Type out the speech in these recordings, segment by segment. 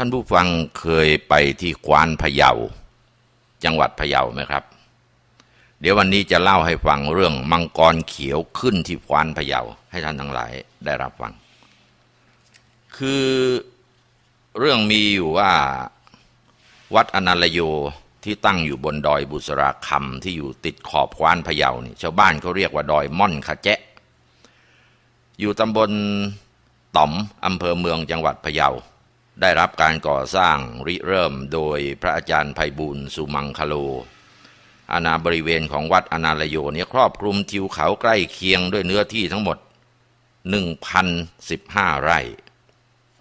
ท่านผู้ฟังเคยไปที่กวานพะเยา จังหวัดพะเยาไหมครับ เดี๋ยววันนี้จะเล่าให้ฟังเรื่องมังกรเขียวขึ้นที่กวานพะเยา ให้ท่านทั้งหลายได้รับฟัง คือเรื่องมีอยู่ว่าวัดอนาลโยที่ตั้งอยู่บนดอยบุษราคำที่อยู่ติดขอบกวานพะเยานี่ชาวบ้านเขาเรียกว่าดอยม่อนขะแจะอยู่ตำบลต่อมอำเภอเมืองจังหวัดพะเยา ได้รับการก่อสร้างริเริ่มโดยพระอาจารย์ไพบูลสุมังคโล อาณาบริเวณของวัดอนาลโยเนี่ยครอบคลุมทิวเขาใกล้เคียงด้วยเนื้อที่ทั้งหมด 1,015 ไร่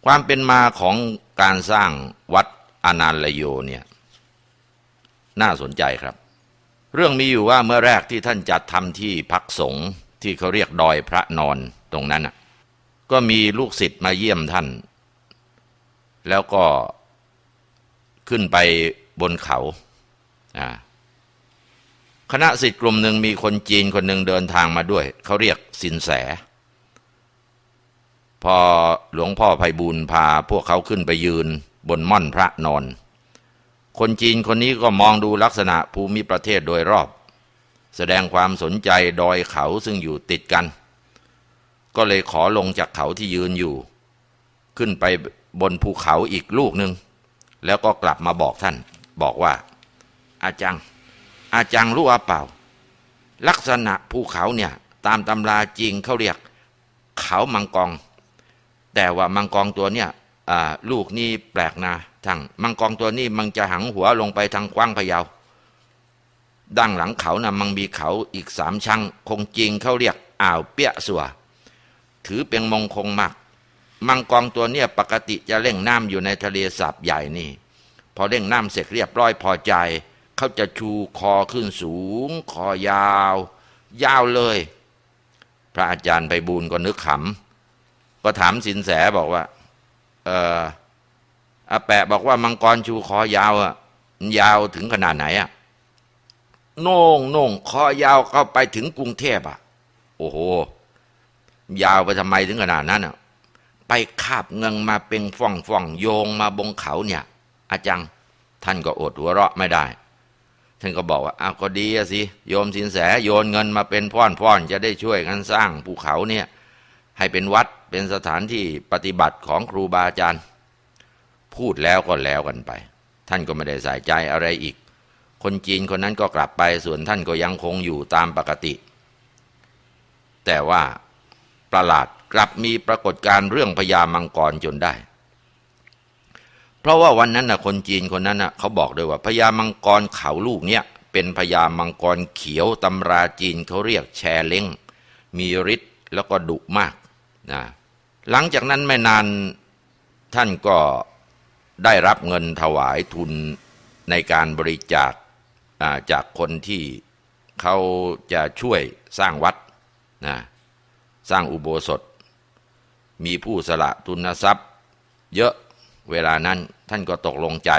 ความเป็นมาของการสร้างวัดอนาลโยเนี่ยน่าสนใจครับ เรื่องมีอยู่ว่าเมื่อแรกที่ท่านจัดทำที่พักสงฆ์ที่เขาเรียกดอยพระนอนตรงนั้นน่ะก็มีลูกศิษย์มาเยี่ยมท่าน แล้วก็ขึ้นไปบนเขา คณะศิษย์กลุ่มหนึ่งมีคนจีนคนหนึ่งเดินทางมาด้วย เขาเรียกสินแส พอหลวงพ่อไพบูลพาพวกเขาขึ้นไปยืนบนม่อนพระนอน คนจีนคนนี้ก็มองดูลักษณะภูมิประเทศโดยรอบ แสดงความสนใจดอยเขาซึ่งอยู่ติดกัน ก็เลยขอลงจากเขาที่ยืนอยู่ ขึ้นไป บนภูเขาอีกลูกหนึ่งแล้วก็กลับมาบอกท่าน บอกว่า อาจัง อาจังรู้ว่าเปล่า ลักษณะภูเขาเนี่ย ตามตำราจริงเขาเรียก เขามังกรแต่ว่ามังกรตัวเนี่ยลูกนี่แปลกนะทั้งมังกรตัวนี้มันจะหังหัวลงไปทางกว้างพะเยาด้านหลังเขานะ่ะมันมีเขาอีกสามชั้งคงจริงเขาเรียกอ่าวเปี้ยสัว ถือเป็นมงคลมาก มังกรตัวเนี่ยปกติจะเล่งน้ำอยู่ในทะเลสาบใหญ่นี่ พอเล่งน้ำเสร็จเรียบร้อยพอใจ เขาจะชูคอขึ้นสูง คอยาว ยาวเลย พระอาจารย์ไปบูลก็นึกขำก็ถามสินแสบอกว่า เอออาแปะบอกว่ามังกรชูคอยาวอะยาวถึงขนาดไหนอะโน่งโน่งคอยาวเข้าไปถึงกรุงเทพอะโอ้โห ยาวไปทำไมถึงขนาดนั้นอะ ไปคาบเงิงมาเป็นฟ่องฟ่องโยงมาบงเขาเนี่ย อาจังท่านก็อดหัวเราะไม่ได้ ท่านก็บอกว่าอ้าวก็ดีสิโยมสินแสโยนเงินมาเป็นพ่อนพ่อนจะได้ช่วยกันสร้างภูเขาเนี่ย ให้เป็นวัดเป็นสถานที่ปฏิบัติของครูบาอาจารย์ พูดแล้วก็แล้วกันไป ท่านก็ไม่ได้ใส่ใจอะไรอีก คนจีนคนนั้นก็กลับไปส่วนท่านก็ยังคงอยู่ตามปกติ แต่ว่าประหลาด กลับมีปรากฏการณ์เรื่องพญามังกรจนได้ เพราะว่าวันนั้นนะคนจีนคนนั้นนะเขาบอกด้วยว่าพญามังกรเขาลูกเนี่ยเป็นพญามังกรเขียวตำราจีนเขาเรียกแชเล้งมีฤทธิ์แล้วก็ดุมากนะหลังจากนั้นไม่นานท่านก็ได้รับเงินถวายทุนในการบริจาคจากคนที่เขาจะช่วยสร้างวัดนะสร้างอุโบสถ มีผู้สละทุนทรัพย์ เยอะเวลานั้นท่านก็ตกลงใจ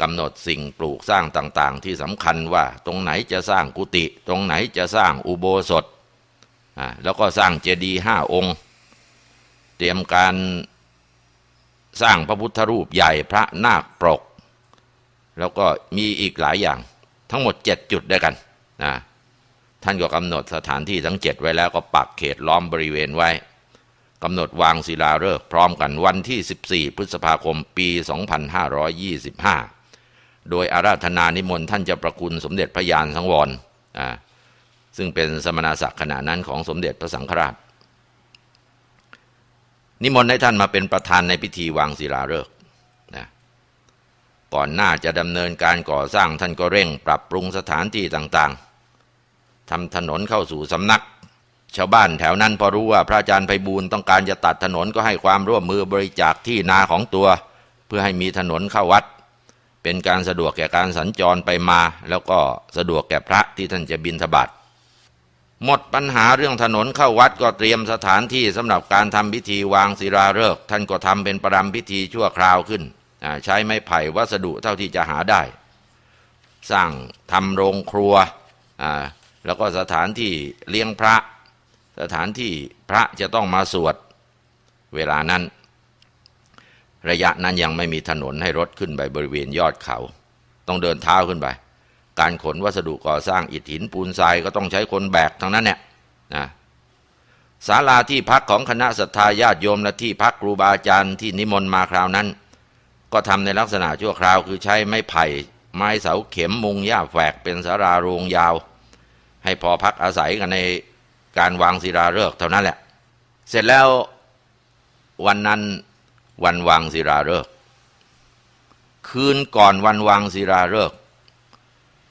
กำหนดสิ่งปลูกสร้างต่างๆ ที่สำคัญว่าตรงไหนจะสร้างกุฏิตรงไหนจะสร้างอุโบสถอ่าแล้วก็สร้างเจดีย์ห้าองค์ เตรียมการสร้างพระพุทธรูปใหญ่พระนาคปรก แล้วก็มีอีกหลายอย่าง ทั้งหมดเจ็ดจุดด้วยกันนะท่านก็กำหนดสถานที่ทั้งเจ็ดไว้แล้วก็ปักเขตล้อมบริเวณไว้ กำหนดวางศิลาฤกษ์พร้อมกันวันที่ 14 พฤษภาคมปี 2525 โดยอาราธนานิมนต์ท่านจะประคุณสมเด็จพระยานสังวรซึ่งเป็นสมณศักดิ์ขณะนั้นของสมเด็จพระสังฆราช นิมนต์ให้ท่านมาเป็นประธานในพิธีวางศิลาฤกษ์ก่อนหน้าจะดำเนินการก่อสร้างท่านก็เร่ง ปรับปรุงสถานที่ต่างๆทำถนนเข้าสู่สำนัก ชาวบ้านแถวนั้นพอรู้ว่าพระอาจารย์ไพบูลต้องการจะตัดถนนก็ให้ความร่วมมือบริจาคที่นาของตัว เพื่อให้มีถนนเข้าวัด เป็นการสะดวกแก่การสัญจรไปมา แล้วก็สะดวกแก่พระที่ท่านจะบินทบาทหมดปัญหาเรื่องถนนเข้าวัดก็เตรียมสถานที่สำหรับการทำพิธีวางศิลาฤกษ์ท่านก็ทำเป็นประรำพิธีชั่วคราวขึ้น ใช้ไม้ไผ่วัสดุเท่าที่จะหาได้ สร้างทำโรงครัว แล้วก็สถานที่เลี้ยงพระ สถานที่พระจะต้องมาสวดเวลานั้น ระยะนั้นยังไม่มีถนนให้รถขึ้นไปบริเวณยอดเขา ต้องเดินเท้าขึ้นไป การขนวัสดุก่อสร้างอิฐหินปูนทรายก็ต้องใช้คนแบกทั้งนั้นเนี่ยนะศาลาที่พักของคณะศรัทธาญาติโยมและที่พักครูบาอาจารย์ที่นิมนต์มาคราวนั้น ก็ทำในลักษณะชั่วคราวคือใช้ไม้ไผ่ ไม้เสาเข็มมุงหญ้าแฝกเป็นสาราโรงยาว ให้พอพักอาศัยกันใน การวางศิลาฤกษ์เท่านั้นแหละ เสร็จแล้ววันนั้นวันวางศิลาฤกษ์คืนก่อนวันวางศิลาฤกษ์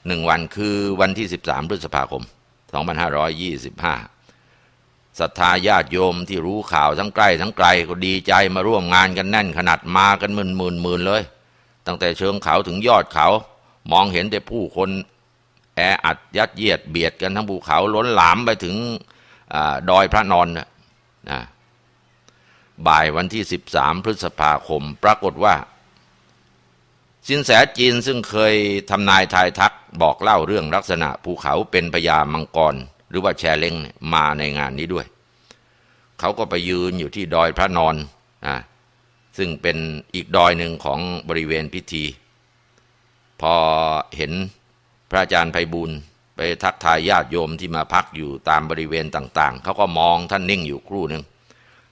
หนึ่งวันคือวันที่ 13พฤษภาคม 2525ศรัทธาญาติโยมที่รู้ข่าวทั้งใกล้ทั้งไกลก็ดีใจมาร่วมงานกันแน่นขนาดมากันหมื่นหมื่นหมื่นเลย ตั้งแต่เชิงเขาถึงยอดเขา มองเห็นแต่ผู้คนแออัดยัดเยียดเบียดกันทั้งภูเขาล้นหลามไปถึง ดอยพระนอนนะบ่ายวันที่ 13 พฤษภาคม ปรากฏว่า สินแสจีนซึ่งเคยทำนายทายทักบอกเล่าเรื่องลักษณะภูเขาเป็นพญามังกร หรือว่าแชเล้งมาในงานนี้ด้วย เขาก็ไปยืนอยู่ที่ดอยพระนอนนะซึ่งเป็นอีกดอยหนึ่งของบริเวณพิธี พอเห็นพระอาจารย์ไพบูล ไปทักทายญาติโยมที่มาพักอยู่ตามบริเวณต่าง ๆ เขาก็มองท่านนิ่งอยู่ครู่หนึ่ง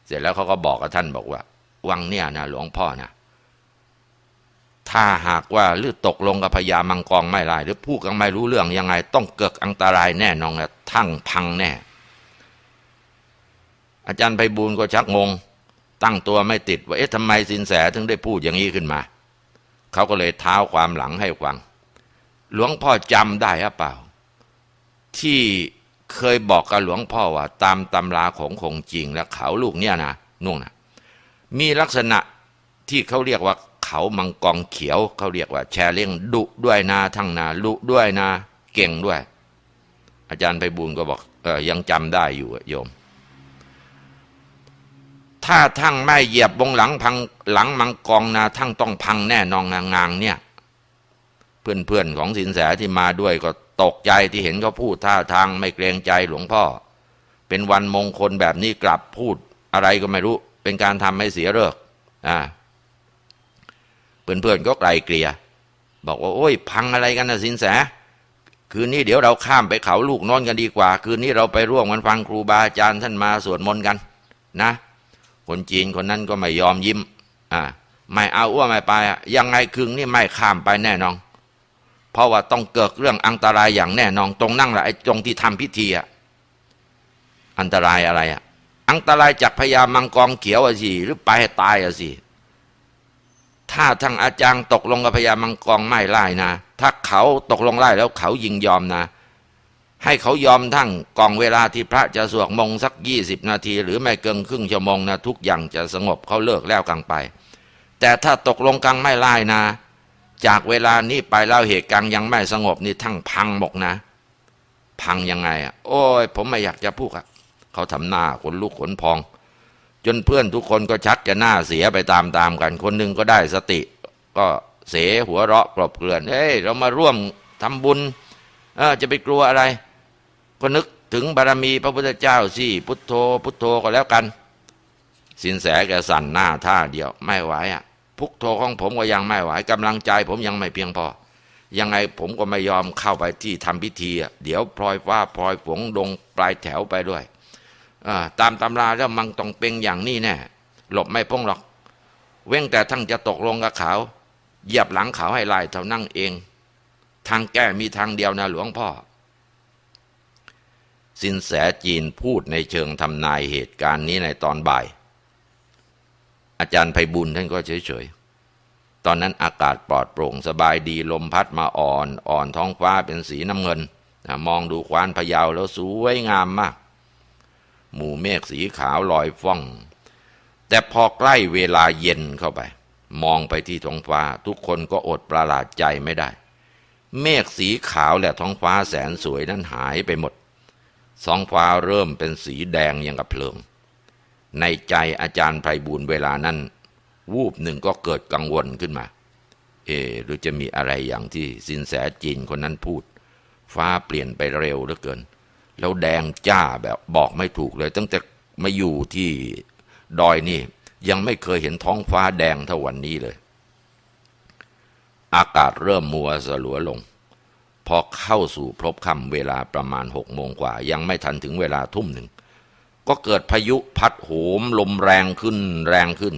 เสร็จแล้วเขาก็บอกกับท่านบอกว่า วังเนี่ยนะหลวงพ่อนะถ้าหากว่าลือตกลงกับพญามังกรไม่ลาย หรือพูดกันไม่รู้เรื่องยังไง ต้องเกิดอันตรายแน่นอนนะทั้งพังแน่ อาจารย์ไพบูลก็ชักงง ตั้งตัวไม่ติดว่าเอ๊ะทำไมสินแสถึงได้พูดอย่างนี้ขึ้นมา เขาก็เลยเท้าความหลังให้ฟัง หลวงพ่อจำได้หรือเปล่า ที่เคยบอกกับหลวงพ่อว่า ตามตำราของคงจริงและเขาลูกเนี่ยนะนุ่งนะมีลักษณะที่เขาเรียกว่าเขามังกรเขียวเขาเรียกว่า แชร์เล้งดุด้วยนาทั้งนาดุด้วยนาเก่งด้วย อาจารย์ไพบูลก็บอกเออยังจำได้อยู่โยม ถ้าทั้งไม่เหยียบบงหลังพังหลังมังกรนาทั้งต้องพังแน่นอนงางๆเนี่ย เพื่อนๆของสินแสที่มาด้วยก็ ตกใจที่เห็นเขาพูดท่าทางไม่เกรงใจหลวงพ่อ เป็นวันมงคลแบบนี้กลับพูดอะไรก็ไม่รู้ เป็นการทำให้เสียเลิกอ่าเพื่อนๆก็ไกลเกลี่ยบอกว่าโอ้ย พังอะไรกันนะสินแส คืนนี้เดี๋ยวเราข้ามไปเขาลูกนอนกันดีกว่า คืนนี้เราไปร่วมกันฟังครูบาอาจารย์ท่านมาสวดมนต์กัน นะ คนจีนคนนั้นก็ไม่ยอมยิ้ม อ่าไม่เอาอ้วไม่ไปยังไงคืนนี้ไม่ข้ามไปแน่นอน เพราะว่าต้องเกิดเรื่องอันตรายอย่างแน่นอนตรงนั่งแหละไอ้ตรงที่ทำพิธีอะอันตรายอะไรอะอันตรายจากพญามังกรเขียวอะสิหรือไปให้ตายอะสิถ้าทางอาจารย์ตกลงกับพญามังกรไม่ไล่นะ ถ้าเขาตกลงไล่แล้วเขายิงยอมนะ ให้เขายอมทั้งกองเวลาที่พระจะสวดมงสักยี่สิบนาที หรือไม่เกินครึ่งชั่วโมงนะทุกอย่างจะสงบเขาเลิกแล้วกลางไป แต่ถ้าตกลงกลางไม่ไล่นะ จากเวลานี้ไปแล้วเหตุการณ์ยังไม่สงบนี่ทั้งพังหมกนะ พังยังไงอะ โอ้ย ผมไม่อยากจะพูดอะเขาทำหน้าขนลุกขนพอง จนเพื่อนทุกคนก็ชักจะหน้าเสียไปตามๆกัน คนหนึ่งก็ได้สติ ก็เสหัวเราะกรบเกลื่อนเฮ้ยเรามาร่วมทำบุญเออจะไปกลัวอะไร ก็นึกถึงบารมีพระพุทธเจ้าสิพุทโธ พุทโธก็แล้วกัน สินแสแกสั่นหน้าท่าเดียวไม่ไหวอะ พุทโธของผมก็ยังไม่ไหวกำลังใจผมยังไม่เพียงพอ ยังไงผมก็ไม่ยอมเข้าไปที่ทำพิธีเดี๋ยวพลอยฟ้าพลอยฝงดงปลายแถวไปด้วยตามตำราแล้วมันต้องเป็นอย่างนี้แน่หลบไม่พ้งหรอก เว้งแต่ทั้งจะตกลงกับเขาเหยียบหลังเขาให้ลายเท่านั่งเอง ทางแก้มีทางเดียวนะหลวงพ่อ สินแสจีนพูดในเชิงทำนายเหตุการณ์นี้ในตอนบ่าย อาจารย์ไพบุญท่านก็เฉยๆ ตอนนั้นอากาศปลอดโปร่งสบายดีลมพัดมาอ่อน อ่อนท้องฟ้าเป็นสีน้ำเงินนะมองดูควานพะเยาแล้วสวยงามมาก หมู่เมฆสีขาวลอยฟ้อง แต่พอใกล้เวลาเย็นเข้าไป มองไปที่ท้องฟ้า ทุกคนก็อดประหลาดใจไม่ได้ เมฆสีขาวและท้องฟ้าแสนสวยนั้นหายไปหมดท้องฟ้าเริ่มเป็นสีแดงอย่างกับเพลิง ในใจอาจารย์ไพบูลเวลานั้น วูบหนึ่งก็เกิดกังวลขึ้นมาเออหรือจะมีอะไรอย่างที่สินแสจีนคนนั้นพูด ฟ้าเปลี่ยนไปเร็วเหลือเกิน แล้วแดงจ้าแบบบอกไม่ถูกเลย ตั้งแต่มาอยู่ที่ดอยนี่ ยังไม่เคยเห็นท้องฟ้าแดงเท่าวันนี้เลย อากาศเริ่มมัวสลัวลง พอเข้าสู่พบค่ำเวลาประมาณหกโมงกว่า ยังไม่ทันถึงเวลาทุ่มหนึ่ง ก็เกิดพายุพัดโหมลมแรงขึ้นแรงขึ้น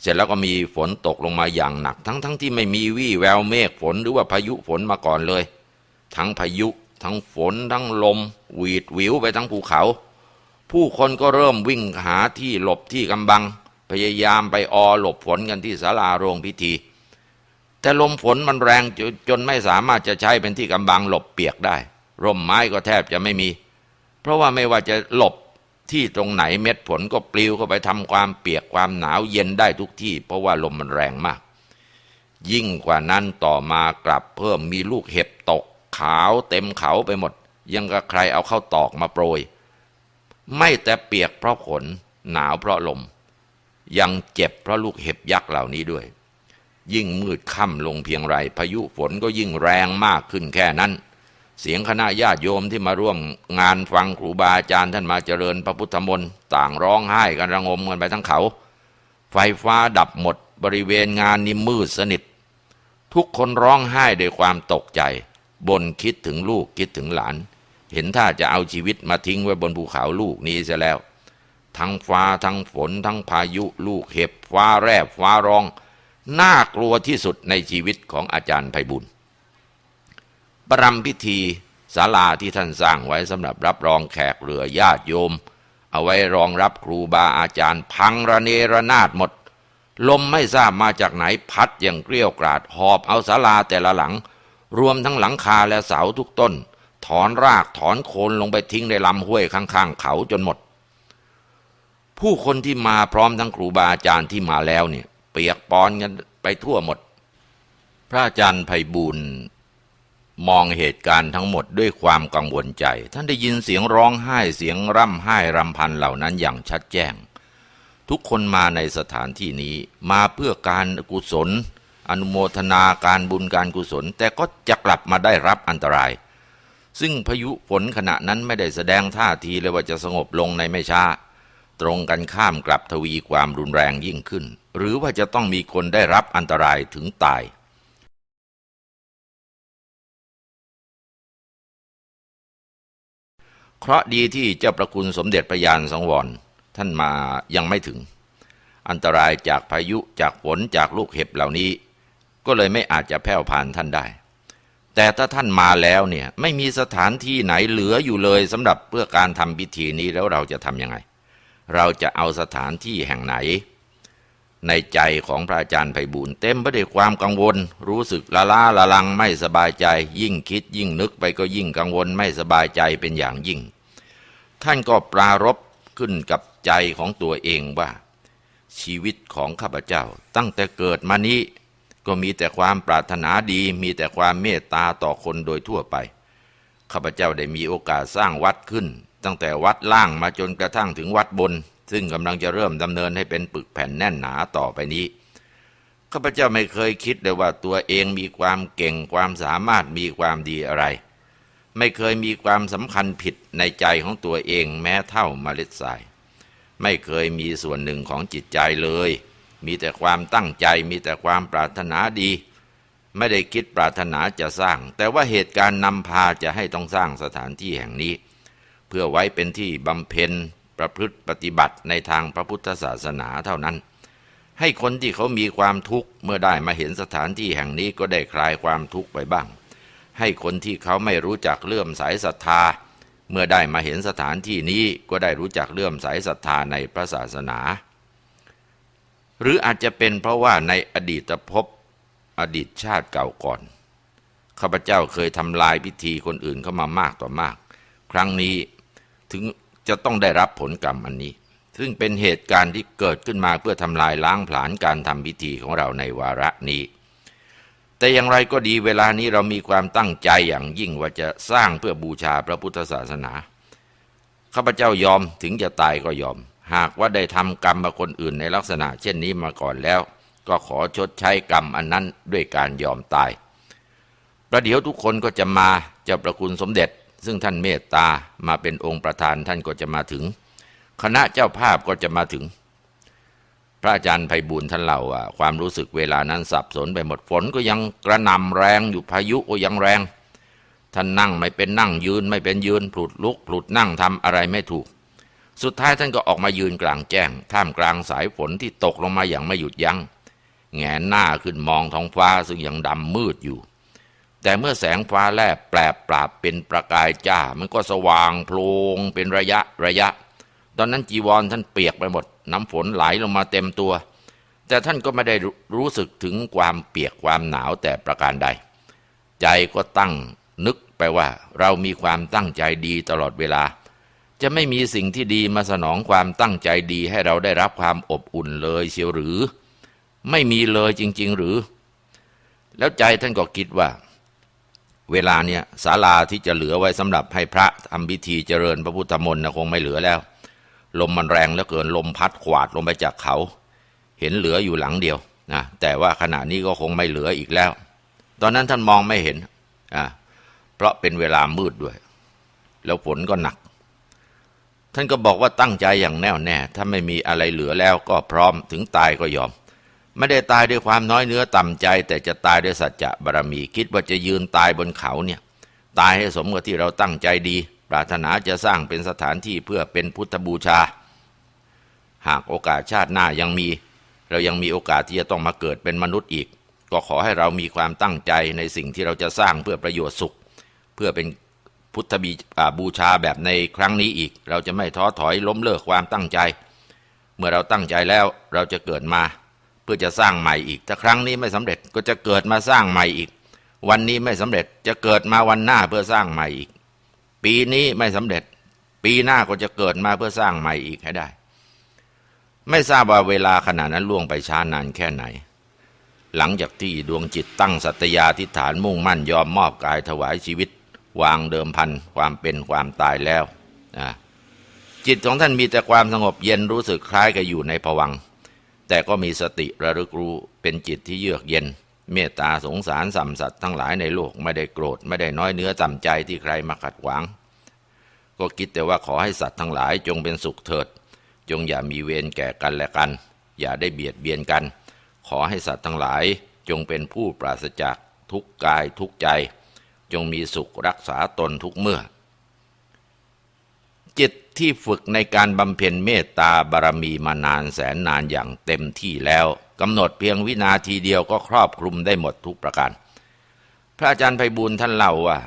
เสร็จแล้วก็มีฝนตกลงมาอย่างหนัก ทั้งทั้งที่ไม่มีวี่แววเมฆฝนหรือว่าพายุฝนมาก่อนเลย ทั้งพายุ ทั้งฝน ทั้งลมหวีดหวิวไปทั้งภูเขา ผู้คนก็เริ่มวิ่งหาที่หลบที่กำบัง พยายามไปออหลบฝนกันที่ศาลาโรงพิธี แต่ลมฝนมันแรงจนจนไม่สามารถจะใช้เป็นที่กำบังหลบเปียกได้ ร่มไม้ก็แทบจะไม่มี เพราะว่าไม่ว่าจะหลบ ที่ตรงไหนเม็ดฝนก็ปลิวเข้าไปทำความเปียกความหนาวเย็นได้ทุกที่ เพราะว่าลมมันแรงมาก ยิ่งกว่านั้นต่อมากลับเพิ่มมีลูกเห็บตก ขาวเต็มเขาไปหมด ยังกับใครเอาเข้าตอกมาโปรย ไม่แต่เปียกเพราะฝนหนาวเพราะลม ยังเจ็บเพราะลูกเห็บยักษ์เหล่านี้ด้วย ยิ่งมืดค่ำลงเพียงไรพายุฝนก็ยิ่งแรงมากขึ้นแค่นั้น เสียงคณะญาติโยมที่มาร่วมงานฟังครูบาอาจารย์ท่านมาเจริญพระพุทธมนต์ต่างร้องไห้กันระงมกันไปทั้งเขา ไฟฟ้าดับหมดบริเวณงานนี่มืดสนิท ทุกคนร้องไห้ด้วยความตกใจบ่นคิดถึงลูกคิดถึงหลาน เห็นท่าจะเอาชีวิตมาทิ้งไว้บนภูเขาลูกนี้เสียแล้ว ทั้งฟ้าทั้งฝน ทั้งพายุลูกเห็บฟ้าแรบฟ้าร้อง น่ากลัวที่สุดในชีวิตของอาจารย์ไพบุญ ประรำพิธีศาลาที่ท่านสร้างไว้สำหรับรับรองแขกเรือญาติโยม เอาไว้รองรับครูบาอาจารย์ พังระเนระนาดหมด ลมไม่ทราบมาจากไหนพัดอย่างเกลี้ยวกราดหอบเอาศาลาแต่ละหลัง รวมทั้งหลังคาและเสาทุกต้น ถอนรากถอนโคนลงไปทิ้งในลำห้วยข้างๆ เขาจนหมด ผู้คนที่มาพร้อมทั้งครูบาอาจารย์ที่มาแล้วเนี่ยเปียกปอนกันไปทั่วหมด พระอาจารย์ไพบูล มองเหตุการณ์ทั้งหมดด้วยความกังวลใจ ท่านได้ยินเสียงร้องไห้เสียงร่ำไห้รำพันเหล่านั้นอย่างชัดแจ้ง ทุกคนมาในสถานที่นี้มาเพื่อการกุศล อนุโมทนาการบุญการกุศล แต่ก็จะกลับมาได้รับอันตราย ซึ่งพายุฝนขณะนั้นไม่ได้แสดงท่าทีเลยว่าจะสงบลงในไม่ช้าตรงกันข้ามกลับทวีความรุนแรงยิ่งขึ้น หรือว่าจะต้องมีคนได้รับอันตรายถึงตาย เคราะดีที่เจ้าประคุณสมเด็จพระยานสังวร ท่านมายังไม่ถึง อันตรายจากพายุจากฝนจากลูกเห็บเหล่านี้ ก็เลยไม่อาจจะแผ่วผ่านท่านได้ แต่ถ้าท่านมาแล้วเนี่ยไม่มีสถานที่ไหนเหลืออยู่เลยสำหรับเพื่อการทำพิธีนี้แล้วเราจะทำยังไง เราจะเอาสถานที่แห่งไหน ในใจของพระอาจารย์ไพบูลเต็มไปด้วยความกังวล รู้สึกละล้าละลังไม่สบายใจ ยิ่งคิดยิ่งนึกไปก็ยิ่งกังวลไม่สบายใจเป็นอย่างยิ่ง ท่านก็ปรารบขึ้นกับใจของตัวเองว่า ชีวิตของข้าพเจ้า ตั้งแต่เกิดมานี้ก็มีแต่ความปรารถนาดี มีแต่ความเมตตาต่อคนโดยทั่วไปข้าพเจ้าได้มีโอกาสสร้างวัดขึ้น ตั้งแต่วัดล่างมาจนกระทั่งถึงวัดบน ซึ่งกำลังจะเริ่มดำเนินให้เป็นปึกแผ่นแน่นหนาต่อไปนี้ข้าพเจ้าไม่เคยคิดเลยว่าตัวเองมีความเก่งความสามารถมีความดีอะไร ไม่เคยมีความสำคัญผิดในใจของตัวเองแม้เท่าเมล็ดทราย ไม่เคยมีส่วนหนึ่งของจิตใจเลย มีแต่ความตั้งใจมีแต่ความปรารถนาดี ไม่ได้คิดปรารถนาจะสร้าง แต่ว่าเหตุการณ์นำพาจะให้ต้องสร้างสถานที่แห่งนี้ เพื่อไว้เป็นที่บำเพ็ญ ประพฤติปฏิบัติในทางพระพุทธศาสนาเท่านั้น ให้คนที่เขามีความทุกข์เมื่อได้มาเห็นสถานที่แห่งนี้ก็ได้คลายความทุกข์ไปบ้าง ให้คนที่เขาไม่รู้จักเลื่อมใสศรัทธา เมื่อได้มาเห็นสถานที่นี้ก็ได้รู้จักเลื่อมใสศรัทธาในพระศาสนา หรืออาจจะเป็นเพราะว่าในอดีตภพอดีตชาติเก่าก่อนข้าพเจ้าเคยทำลายพิธีคนอื่นเข้ามามากต่อมาก ครั้งนี้ถึง จะต้องได้รับผลกรรมอันนี้ ซึ่งเป็นเหตุการณ์ที่เกิดขึ้นมาเพื่อทำลายล้างผลาญการทำพิธีของเราในวาระนี้ แต่อย่างไรก็ดีเวลานี้เรามีความตั้งใจอย่างยิ่งว่าจะสร้างเพื่อบูชาพระพุทธศาสนา ข้าพเจ้ายอมถึงจะตายก็ยอม หากว่าได้ทำกรรมมาคนอื่นในลักษณะ เช่นนี้มาก่อนแล้ว ก็ขอชดใช้กรรมอันนั้นด้วยการยอมตายประเดี๋ยวทุกคนก็จะมาจะประคุณสมเด็จ ซึ่งท่านเมตตามาเป็นองค์ประธานท่านก็จะมาถึง คณะเจ้าภาพก็จะมาถึง พระอาจารย์ไพบูลย์ท่านเล่าว่าความรู้สึกเวลานั้นสับสนไปหมดฝนก็ยังกระหน่ำแรงอยู่พายุก็ยังแรง ท่านนั่งไม่เป็นนั่งยืนไม่เป็นยืนผลุดลุกผลุดนั่งทำอะไรไม่ถูก สุดท้ายท่านก็ออกมายืนกลางแจ้ง ท่ามกลางสายฝนที่ตกลงมาอย่างไม่หยุดยัง้งแงนหน้าขึ้นมองท้องฟ้าซึ่งยังดำมืดอยู่ แต่เมื่อแสงฟ้าแลบแปลบปราบเป็นประกายจ้า มันก็สว่างโพลงเป็นระยะระยะ ตอนนั้นจีวรท่านเปียกไปหมด น้ำฝนไหลลงมาเต็มตัว แต่ท่านก็ไม่ได้รู้รู้สึกถึงความเปียกความหนาวแต่ประการใด ใจก็ตั้งนึกไปว่า เรามีความตั้งใจดีตลอดเวลา จะไม่มีสิ่งที่ดีมาสนองความตั้งใจดีให้เราได้รับความอบอุ่นเลยเชียวหรือ ไม่มีเลยจริง ๆ หรือ แล้วใจท่านก็คิดว่า เวลาเนี่ยศาลาที่จะเหลือไว้สำหรับให้พระทำพิธีเจริญพระพุทธมนต์นะคงไม่เหลือแล้ว ลมมันแรงเหลือเกินลมพัดขวาดลงไปจากเขา เห็นเหลืออยู่หลังเดียวนะแต่ว่าขณะนี้ก็คงไม่เหลืออีกแล้ว ตอนนั้นท่านมองไม่เห็นอ่าเพราะเป็นเวลามืดด้วย แล้วฝนก็หนัก ท่านก็บอกว่าตั้งใจอย่างแน่วแน่ ถ้าไม่มีอะไรเหลือแล้วก็พร้อมถึงตายก็ยอม ไม่ได้ตายด้วยความน้อยเนื้อต่ำใจ แต่จะตายด้วยสัจจะบารมี คิดว่าจะยืนตายบนเขาเนี่ย ตายให้สมกับที่เราตั้งใจดี ปรารถนาจะสร้างเป็นสถานที่เพื่อเป็นพุทธบูชา หากโอกาสชาติหน้ายังมี เรายังมีโอกาสที่จะต้องมาเกิดเป็นมนุษย์อีก ก็ขอให้เรามีความตั้งใจในสิ่งที่เราจะสร้างเพื่อประโยชน์สุข เพื่อเป็นพุทธบีบูชาแบบในครั้งนี้อีก เราจะไม่ท้อถอยล้มเลิกความตั้งใจ เมื่อเราตั้งใจแล้วเราจะเกิดมา เพื่อจะสร้างใหม่อีก ถ้าครั้งนี้ไม่สำเร็จก็จะเกิดมาสร้างใหม่อีก วันนี้ไม่สำเร็จจะเกิดมาวันหน้าเพื่อสร้างใหม่อีก ปีนี้ไม่สำเร็จ ปีหน้าก็จะเกิดมาเพื่อสร้างใหม่อีกให้ได้ ไม่ทราบว่าเวลาขณะนั้นล่วงไปช้านานแค่ไหน หลังจากที่ดวงจิตตั้งสัตยาธิฐานมุ่งมั่นยอมมอบกายถวายชีวิต วางเดิมพันความเป็นความตายแล้วนะจิตของท่านมีแต่ความสงบเย็นรู้สึกคล้ายกับอยู่ในภวัง แต่ก็มีสติระลึกรู้เป็นจิตที่เยือกเย็น เมตตาสงสารสัมสัตว์ทั้งหลายในโลกไม่ได้โกรธไม่ได้น้อยเนื้อต่ำใจที่ใครมาขัดขวาง ก็คิดแต่ว่าขอให้สัตว์ทั้งหลายจงเป็นสุขเถิด จงอย่ามีเวรแก่กันและกัน อย่าได้เบียดเบียนกัน ขอให้สัตว์ทั้งหลายจงเป็นผู้ปราศจากทุกกายทุกใจ จงมีสุขรักษาตนทุกเมื่อ จิต ที่ฝึกในการบำเพ็ญเมตตาบารมีมานานแสนนานอย่างเต็มที่แล้วกำหนดเพียงวินาทีเดียวก็ครอบคลุมได้หมดทุกประการ พระอาจารย์ไพบูลท่านเล่าว่า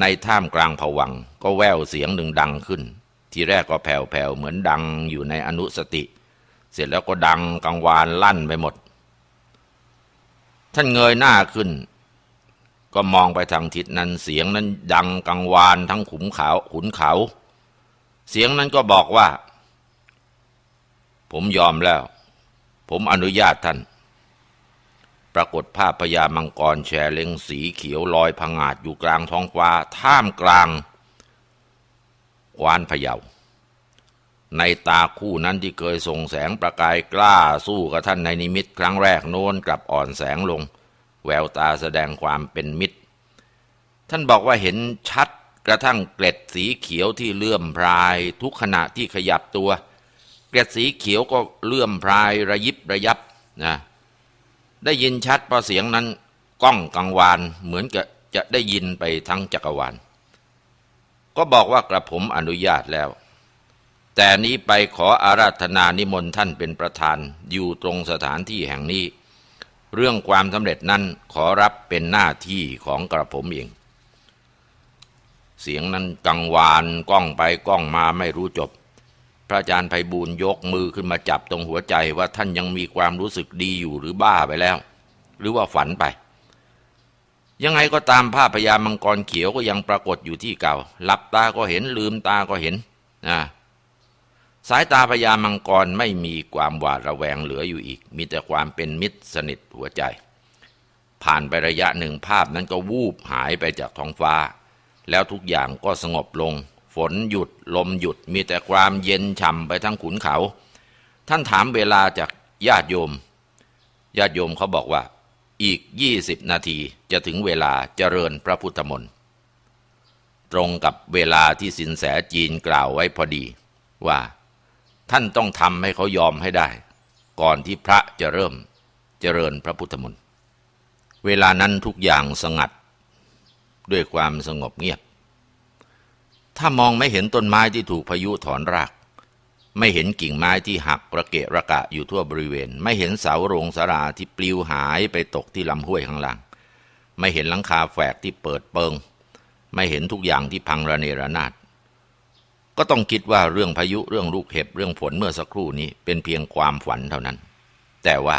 ในท่ามกลางผวังก็แววเสียงหนึ่งดังขึ้น ทีแรกก็แผ่วๆเหมือนดังอยู่ในอนุสติ เสร็จแล้วก็ดังกังวานลั่นไปหมด ท่านเงยหน้าขึ้น ก็มองไปทางทิศนั้นเสียงนั้นดังกังวานทั้งขุมเขาขุนเขา เสียงนั้นก็บอกว่า ผมยอมแล้ว ผมอนุญาตท่าน ปรากฏภาพพญามังกรแชเล็งสีเขียวลอยผงาดอยู่กลางท้องฟ้า ท่ามกลางกวานพะเยา ในตาคู่นั้นที่เคยส่งแสงประกายกล้าสู้กับท่านในนิมิตครั้งแรกโน้นกลับอ่อนแสงลง แววตาแสดงความเป็นมิตร ท่านบอกว่าเห็นชัด กระทั่งเกล็ดสีเขียวที่เลื่อมพราย ทุกขณะที่ขยับตัว เกล็ดสีเขียวก็เลื่อมพรายระยิบระยับนะได้ยินชัดเพราะเสียงนั้นก้องกังวานเหมือนกับจะได้ยินไปทั้งจักรวาลก็บอกว่ากระผมอนุญาตแล้ว แต่นี้ไปขออาราธนานิมนต์ท่านเป็นประธานอยู่ตรงสถานที่แห่งนี้ เรื่องความสำเร็จนั้นขอรับเป็นหน้าที่ของกระผมเอง เสียงนั้นกังวานก้องไปก้องมาไม่รู้จบ พระอาจารย์ไพบูลยกมือขึ้นมาจับตรงหัวใจว่าท่านยังมีความรู้สึกดีอยู่หรือบ้าไปแล้ว หรือว่าฝันไป ยังไงก็ตามภาพพญามังกรเขียวก็ยังปรากฏอยู่ที่เก่าหลับตาก็เห็นลืมตาก็เห็นนะสายตาพญามังกรไม่มีความหวาดระแวงเหลืออยู่อีก มีแต่ความเป็นมิตรสนิทหัวใจ ผ่านไประยะหนึ่งภาพนั้นก็วูบหายไปจากท้องฟ้า แล้วทุกอย่างก็สงบลง ฝนหยุดลมหยุดมีแต่ความเย็นฉ่ำไปทั้งขุนเขา ท่านถามเวลาจากญาติโยม ญาติโยมเขาบอกว่า อีกยี่สิบนาทีจะถึงเวลาเจริญพระพุทธมนต์ตรงกับเวลาที่สินแสจีนกล่าวไว้พอดี ว่า ท่านต้องทำให้เขายอมให้ได้ ก่อนที่พระจะเริ่มเจริญพระพุทธมนต์เวลานั้นทุกอย่างสงัด ด้วยความสงบเงียบ ถ้ามองไม่เห็นต้นไม้ที่ถูกพายุถอนราก ไม่เห็นกิ่งไม้ที่หักระเกะระกะอยู่ทั่วบริเวณ ไม่เห็นเสาโรงสาราที่ปลิวหายไปตกที่ลำห้วยข้างล่าง ไม่เห็นหลังคาแฝกที่เปิดเปิง ไม่เห็นทุกอย่างที่พังระเนระนาดก็ต้องคิดว่าเรื่องพายุเรื่องลูกเห็บเรื่องฝนเมื่อสักครู่นี้เป็นเพียงความฝันเท่านั้น แต่ว่า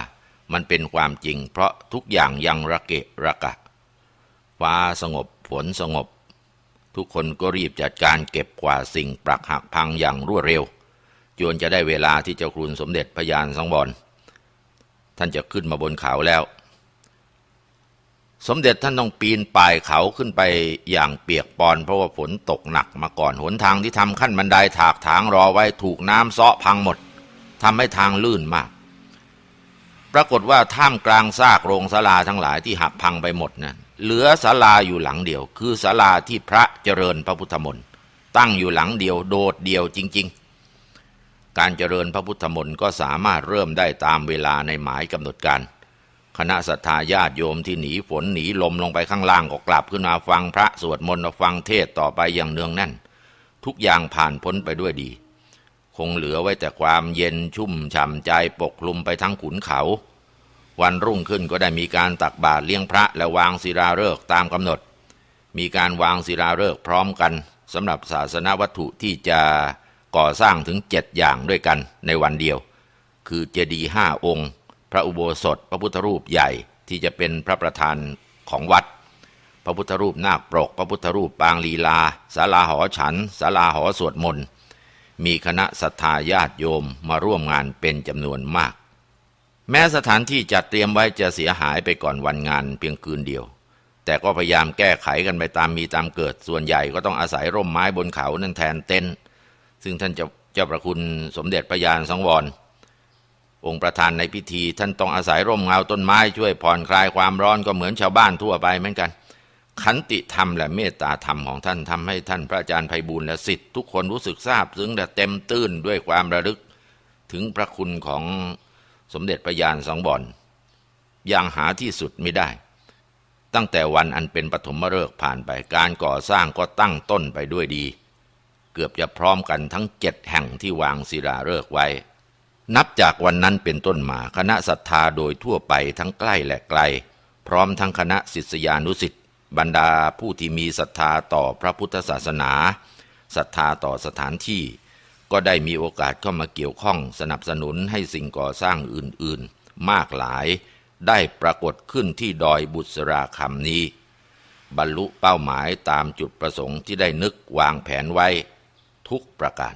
มันเป็นความจริง เพราะทุกอย่างยังระเกะระกะ ฟ้าสงบ ฝนสงบ ทุกคนก็รีบจัดการเก็บกวาดสิ่งปรักหักพังอย่างรวดเร็ว จวนจะได้เวลาที่เจ้าครุนสมเด็จพระยานสังวรท่านจะขึ้นมาบนเขาแล้ว สมเด็จท่านต้องปีนป่ายเขาขึ้นไปอย่างเปียกปอน เพราะว่าฝนตกหนักมาก่อนหนทางที่ทำขั้นบันไดถากถางรอไว้ถูกน้ำเซาะพังหมดทำให้ทางลื่นมากปรากฏว่าท่ามกลางซากโรงศาลาทั้งหลายที่หักพังไปหมดนะ เหลือศาลาอยู่หลังเดียว คือศาลาที่พระเจริญพระพุทธมนต์ตั้งอยู่หลังเดียวโดดเดียวจริง ๆ การเจริญพระพุทธมนต์ก็สามารถเริ่มได้ตามเวลาในหมายกำหนดการ คณะศรัทธาญาติโยมที่หนีฝนหนีลมลงไปข้างล่างก็กลับขึ้นมาฟังพระสวดมนต์ฟังเทศต่อไปอย่างเนืองแน่น ทุกอย่างผ่านพ้นไปด้วยดี คงเหลือไว้แต่ความเย็นชุ่มฉ่ำใจปกคลุมไปทั้งขุนเขา วันรุ่งขึ้นก็ได้มีการตักบาตรเลี้ยงพระและวางศิลาฤกษ์ตามกำหนด มีการวางศิลาฤกษ์พร้อมกันสำหรับศาสนวัตถุที่จะก่อสร้างถึงเจ็ดอย่างด้วยกันในวันเดียว คือเจดีย์ห้าองค์ พระอุโบสถ พระพุทธรูปใหญ่ที่จะเป็นพระประธานของวัด พระพุทธรูปนาคปรก พระพุทธรูปปางลีลาศาลาหอฉันศาลาหอสวดมนต์มีคณะศรัทธาญาติโยมมาร่วมงานเป็นจำนวนมาก แม้สถานที่จัดเตรียมไว้จะเสียหายไปก่อนวันงานเพียงคืนเดียว แต่ก็พยายามแก้ไขกันไปตามมีตามเกิด ส่วนใหญ่ก็ต้องอาศัยร่มไม้บนเขานั่นแทนเต็นท์ซึ่งท่านเจ้าประคุณสมเด็จพระยานสังวร องค์ประธานในพิธีท่านต้องอาศัยร่มเงาต้นไม้ช่วยผ่อนคลายความร้อนก็เหมือนชาวบ้านทั่วไปเหมือนกัน ขันติธรรมและเมตตาธรรมของท่านทำให้ท่านพระอาจารย์ไพบูลและสิทธิ์ทุกคนรู้สึกซาบซึ้งและเต็มตื้นด้วยความระลึก ถึงพระคุณของ สมเด็จพระยานสังวรอย่างหาที่สุดไม่ได้ ตั้งแต่วันอันเป็นปฐมฤกษ์ผ่านไปการก่อสร้างก็ตั้งต้นไปด้วยดี เกือบจะพร้อมกันทั้งเจ็ดแห่งที่วางศิลาฤกษ์ไว้ นับจากวันนั้นเป็นต้นมาคณะศรัทธาโดยทั่วไปทั้งใกล้และไกล พร้อมทั้งคณะศิษยานุศิษย์บรรดาผู้ที่มีศรัทธาต่อพระพุทธศาสนาศรัทธาต่อสถานที่ ก็ได้มีโอกาสเข้ามาเกี่ยวข้องสนับสนุนให้สิ่งก่อสร้างอื่นๆ มากหลาย ได้ปรากฏขึ้นที่ดอยบุษราคำนี้ บรรลุเป้าหมายตามจุดประสงค์ที่ได้นึกวางแผนไว้ ทุกประการ